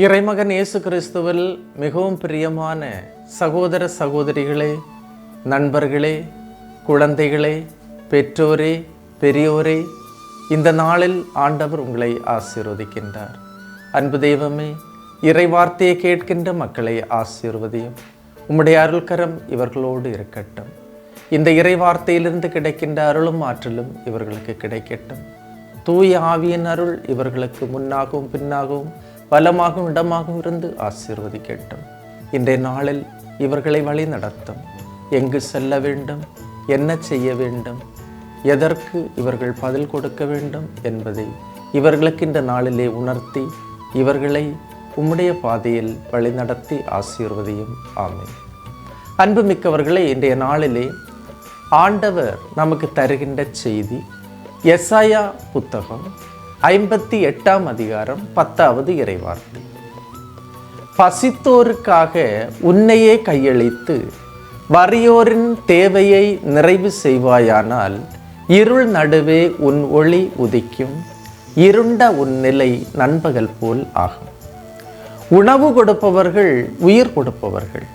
இறைமகன் இயேசு கிறிஸ்துவில் மிகவும் பிரியமான சகோதர சகோதரிகளே நண்பர்களே குழந்தைகளே பெற்றோரே பெரியோரே இந்த நாளில் ஆண்டவர் உங்களை ஆசீர்வதிக்கின்றார். அன்பு தெய்வமே இறை வார்த்தையை கேட்கின்ற மக்களை ஆசீர்வதியும். உம்முடைய அருள்கரம் இவர்களோடு இருக்கட்டும். இந்த இறை வார்த்தையிலிருந்து கிடைக்கின்ற அருளும் ஆற்றலும் இவர்களுக்கு கிடைக்கட்டும். தூய ஆவியின் அருள் இவர்களுக்கு முன்னாகவும் பின்னாகவும் பலமாகவும் இடமாகவும் இருந்து ஆசீர்வதிக்கட்டும். இன்றைய நாளில் இவர்களை வழி நடத்தும். எங்கு செல்ல வேண்டும்? என்ன செய்ய வேண்டும்? எதற்கு இவர்கள் பதில் கொடுக்க வேண்டும் என்பதை இவர்களுக்கு இந்த நாளிலே உணர்த்தி இவர்களை உம்முடைய பாதையில் வழிநடத்தி ஆசீர்வதியும். ஆமென். அன்புமிக்கவர்களே இன்றைய நாளிலே ஆண்டவர் நமக்கு தருகின்ற செய்தி எஸ்ஐயா புத்தகம் ஐம்பத்தி எட்டாம் அதிகாரம் பத்தாவது இறைவார்த்தை. பசித்தோருக்காக உன்னையே கையளித்து வறியோரின் தேவையை நிறைவு செய்வாயானால் இருள் நடுவே உன் ஒளி உதிக்கும் இருண்ட உன் நிலை நண்பகல் போல் ஆகும். உணவு கொடுப்பவர்கள் உயிர் கொடுப்பவர்கள்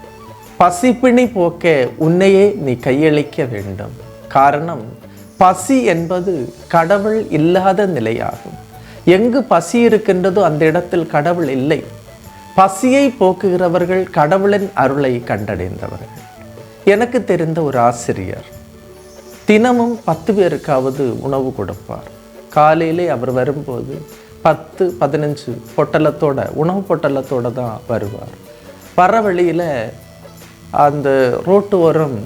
பசிப்பிணி போக்க உன்னையே நீ கையளிக்க வேண்டும். காரணம் பசி என்பது கடவுள் இல்லாத நிலையாகும். எங்கு பசி இருக்கின்றதோ அந்த இடத்தில் கடவுள் இல்லை. பசியை போக்குகிறவர்கள் கடவுளின் அருளை கண்டடைந்தவர்கள். எனக்கு தெரிந்த ஒரு ஆசிரியர் தினமும் பத்து பேருக்காவது உணவு கொடுப்பார். காலையிலே அவர் வரும்போது பத்து பதினஞ்சு பொட்டலத்தோட உணவு பொட்டலத்தோடு தான் வருவார். வர வழியில் அந்த ரோட்டு ஓரம்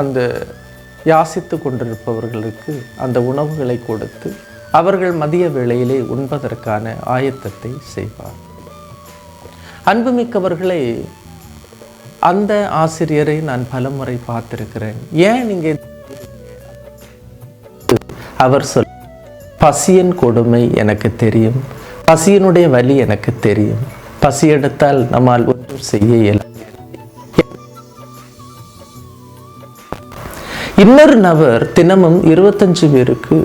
அந்த யாசித்து கொண்டிருப்பவர்களுக்கு அந்த உணவுகளை கொடுத்து அவர்கள் மதிய வேளையிலே உண்பதற்கான ஆயத்தத்தை செய்வார். அன்புமிக்கவர்களை அந்த ஆசிரியரை நான் பலமுறை பார்த்திருக்கிறேன். ஏன் நீங்கள் அவர் சொல் பசியின் கொடுமை எனக்கு தெரியும் பசியினுடைய வலி எனக்கு தெரியும். பசி எடுத்தால் நம்மால் ஒன்றும் செய்ய இயலாது. இன்னொரு நபர் தினமும் இருபத்தஞ்சு பேருக்கு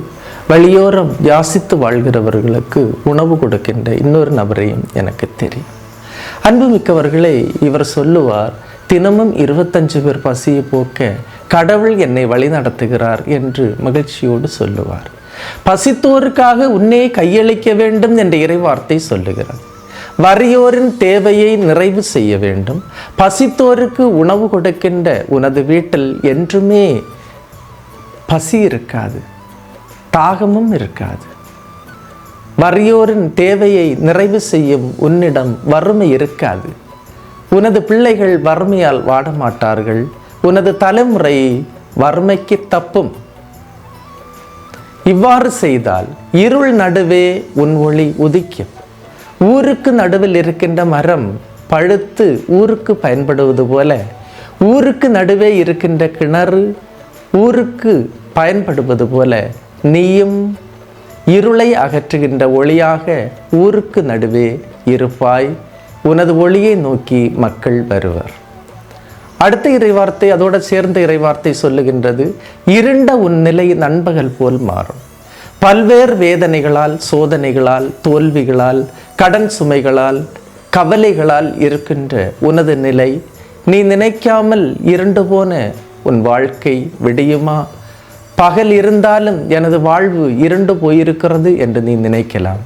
வழியோரம் யாசித்து வாழ்கிறவர்களுக்கு உணவு கொடுக்கின்ற இன்னொரு நபரையும் எனக்கு தெரியும். அன்புமிக்கவர்களை இவர் சொல்லுவார் தினமும் இருபத்தஞ்சு பேர் பசியை போக்க கடவுள் என்னை வழி நடத்துகிறார் என்று மகிழ்ச்சியோடு சொல்லுவார். பசித்தோருக்காக உன்னே கையளிக்க வேண்டும் என்ற இறைவார்த்தை சொல்லுகிறார். வறியோரின் தேவையை நிறைவு செய்ய வேண்டும். பசித்தோருக்கு உணவு கொடுக்கின்ற உனது வீட்டில் என்றுமே பசி இருக்காது தாகமும் இருக்காது. வறியோரின் தேவையை நிறைவு செய்யும் உன்னிடம் வறுமை இருக்காது. உனது பிள்ளைகள் வறுமையால் வாட மாட்டார்கள் உனது தலைமுறை வறுமைக்கு தப்பும். இவ்வாறு செய்தால் இருள் நடுவே உன் ஒளி உதிக்கும். ஊருக்கு நடுவில் இருக்கின்ற மரம் பழுத்து ஊருக்கு பயன்படுவது போல ஊருக்கு நடுவே இருக்கின்ற கிணறு ஊருக்கு பயன்படுவது போல நீயும் இருளை அகற்றுகின்ற ஒளியாக ஊருக்கு நடுவே இருப்பாய். உனது ஒளியை நோக்கி மக்கள் வருவர். அடுத்த இறைவார்த்தை அதோடு சேர்ந்த இறைவார்த்தை சொல்லுகின்றது இருண்ட உன் நிலை நண்பகல் போல் மாறும். பல்வேறு வேதனைகளால் சோதனைகளால் தோல்விகளால் கடன் சுமைகளால் கவலைகளால் இருக்கின்ற உனது நிலை நீ நினைக்காமல் இருண்டு போன உன் வாழ்க்கை விடியுமா? பகல் இருந்தாலும் எனது வாழ்வு இருண்டு போயிருக்கிறது என்று நீ நினைக்கலாம்.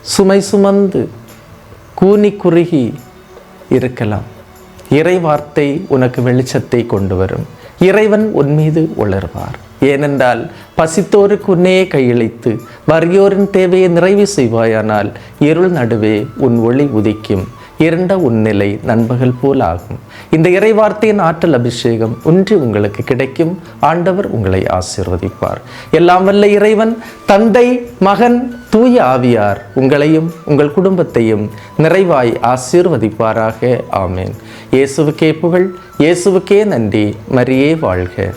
சுமை சுமந்து கூனி குறுகி இருக்கலாம். இறை வார்த்தை உனக்கு வெளிச்சத்தை கொண்டு வரும். இறைவன் உன் மீது உளர்வார் ஏனென்றால் பசித்தோருக்கு உன்னையே கையளித்து வறியோரின் தேவையை நிறைவு செய்வாயானால் இருள் நடுவே உன் ஒளி உதிக்கும். இரண்ட உன்னிலை நண்பகல் போல் ஆகும் இந்த இறைவார்த்தையின் ஆற்றல் அபிஷேகம் ஒன்று உங்களுக்கு கிடைக்கும். ஆண்டவர் உங்களை ஆசிர்வதிப்பார். எல்லாம் வல்ல இறைவன் தந்தை மகன் தூய ஆவியார் உங்களையும் உங்கள் குடும்பத்தையும் நிறைவாய் ஆசீர்வதிப்பாராக. ஆமேன். இயேசுவுக்கே புகழ் இயேசுவுக்கே நன்றி. மரியே வாழ்க.